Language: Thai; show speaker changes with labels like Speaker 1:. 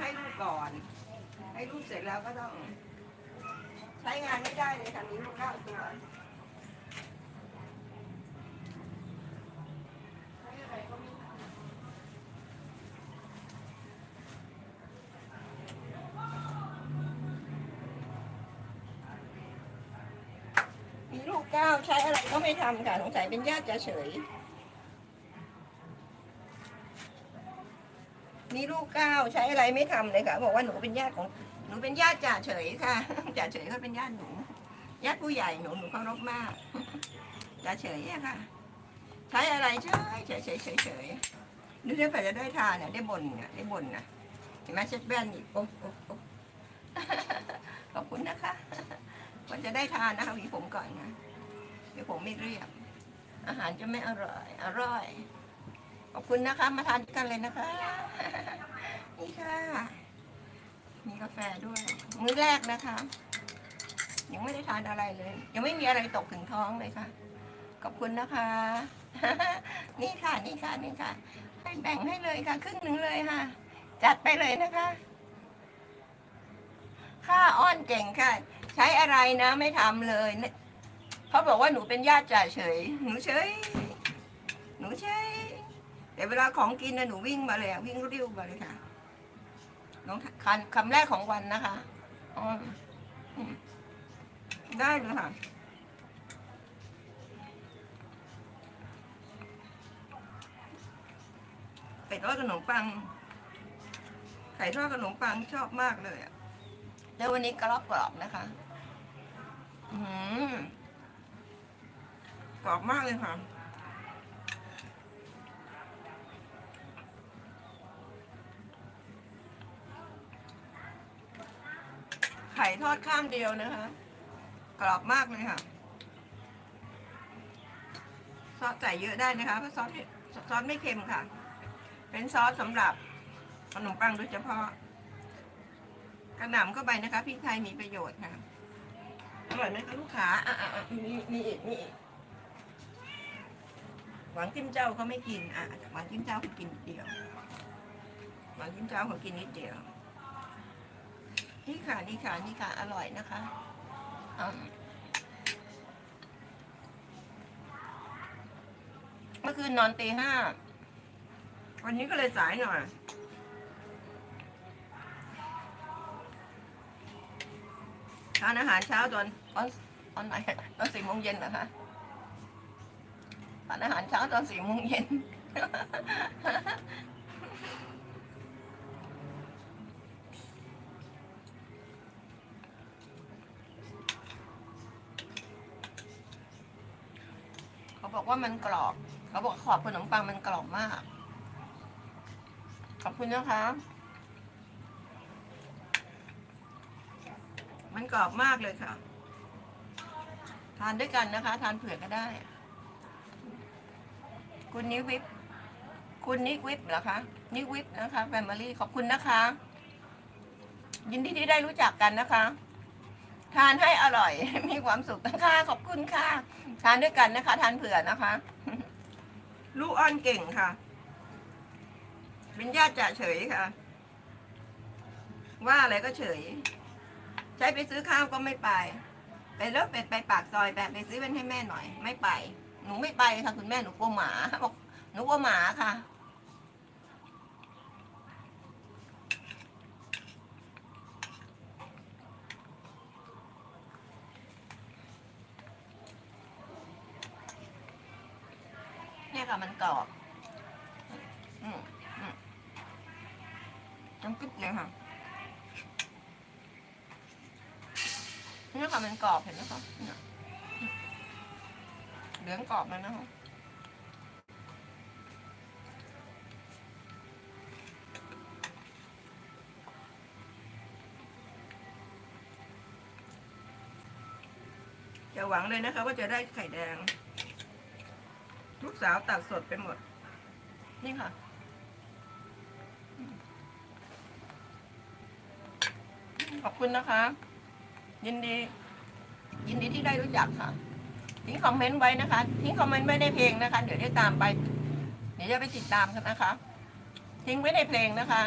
Speaker 1: ให้ลูกก่อน ให้ลูกเสร็จแล้วก็ต้อง ใช้งานไม่ได้เลยค่ะมีลูกเก้าตัวมีลูกเก้าใช้อะไรก็ไม่ทำค่ะสงสัยเป็นญาติจะเฉย มีลูกเก้าใช้อะไรไม่ทำเลยค่ะ บอกว่าหนูเป็นญาติของหนูเป็นญาติจ่าเฉยค่ะจ่าเฉยเขาเป็นญาติหนูญาติผู้ใหญ่หนูหนูเคารพมากจ่าเฉยอะค่ะ ใช้อะไรเฉยเฉยเฉยเฉยเฉยนึกว่าเผื่จะได้ทานเนี่ยได้บ่นเนี่ยได้บ่นนะเห็นไหมเช็ดแว่นอีกโอ๊ะโอ๊ะโอ๊ะขอบคุณนะคะวันจะได้ทานนะคะหวีผมก่อนนะเดี๋ยวผมไม่เรียบอาหารจะไม่อร่อย อร่อย คุณนะคะ มาทานด้วยกันเลยนะคะ นี่ค่ะ มีกาแฟด้วย มื้อแรกนะคะ ยังไม่ได้ทานอะไรเลย ยังไม่มีอะไรตกถึงท้องเลยค่ะ ขอบคุณนะคะ นี่ค่ะ นี่ค่ะ นี่ค่ะ ให้แบ่งให้เลยค่ะ ครึ่งหนึ่งเลยค่ะ จัดไปเลยนะคะค่าอ้อนเก่งค่ะ ใช้อะไรนะไม่ทำเลยเนี่ยเขาบอกว่าหนูเป็นญาติจ่าเฉย หนูเฉย หนูเฉย แต่เวลาของกินนะหนูวิ่งมาเลยวิ่งริ้วมาเลยค่ะ น้องคันคำแรกของวันนะคะอได้เลยค่ะเป็ดทอดขนมปัง ไข่ทอดขนมปังชอบมากเลยอะแล้ววันนี้กรอบกรอบนะคะอืมกรอบมากเลยค่ะ ไข่ทอดข้ามเดียวนะคะ กรอบมากเลยค่ะ ซอสใส่เยอะได้นะคะเพราะซอสซอสไม่เค็มค่ะ เป็นซอสสำหรับขนมปังโดยเฉพาะ กระหน่ำเข้าไปนะคะพริกไทยมีประโยชน์ค่ะ อร่อยไหมคะลูกค้าอะมีมีอีกมีอีกหวังจิ้มเจ้าเขาไม่กิน อะหวังจิ้มเจ้าเขากินเดียวหวังจิ้มเจ้าเขากินนิดเดียว นี่ค่ะนี่ค่ะนี่ค่ะอร่อยนะคะอืมเมื่อคืนนอนตีห้าวันนี้ก็เลยสายหน่อยทานอาหารเช้าตอนตอนตอนไหนตอนสี่โมงเย็นนะคะทานอาหารเช้าตอนสี่โมงเย็น เขาบอกว่ามันกรอบ เขาบอกขอบขนมปังมันกรอบมาก ขอบคุณนะคะ มันกรอบมากเลยค่ะ ทานด้วยกันนะคะ ทานเผื่อก็ได้ คุณนิวิปคุณนิวิปเหรอคะ นิวิปนะคะแฟมิลี่ขอบคุณนะคะ ยินดีที่ได้รู้จักกันนะคะ ทานให้อร่อย มีความสุขนะคะขอบคุณค่ะ ทานด้วยกันนะคะ ทานเผื่อนะคะ ลูกอ้อนเก่งค่ะเป็นญาติจ่าเฉยค่ะ ว่าอะไรก็เฉย ใช้ไปซื้อข้าวก็ไม่ไป ไปเลิกไปไปปากซอยไปไปซื้อเป็นให้แม่หน่อย ไม่ไป หนูไม่ไปค่ะ คุณแม่หนูกลัวหมาบอกหนูกลัวหมาค่ะ ค่ะมันกรอบอืมอืมน้ำกึ๊บเลยค่ะนี่ค่ะมันกรอบเห็นไหมคะเนี่ยเหลืองกรอบแล้วนะคะจะหวังเลยนะคะว่าจะได้ไข่แดง ลูกสาวตัดสดไปหมด นี่ค่ะ ขอบคุณนะคะ ยินดี ยินดีที่ได้รู้จักค่ะ ทิ้งคอมเมนต์ไว้นะคะ ทิ้งคอมเมนต์ไว้ในเพลงนะคะ เดี๋ยวได้ตามไป เดี๋ยวจะไปติดตามกันนะคะ ทิ้งไว้ในเพลงนะคะ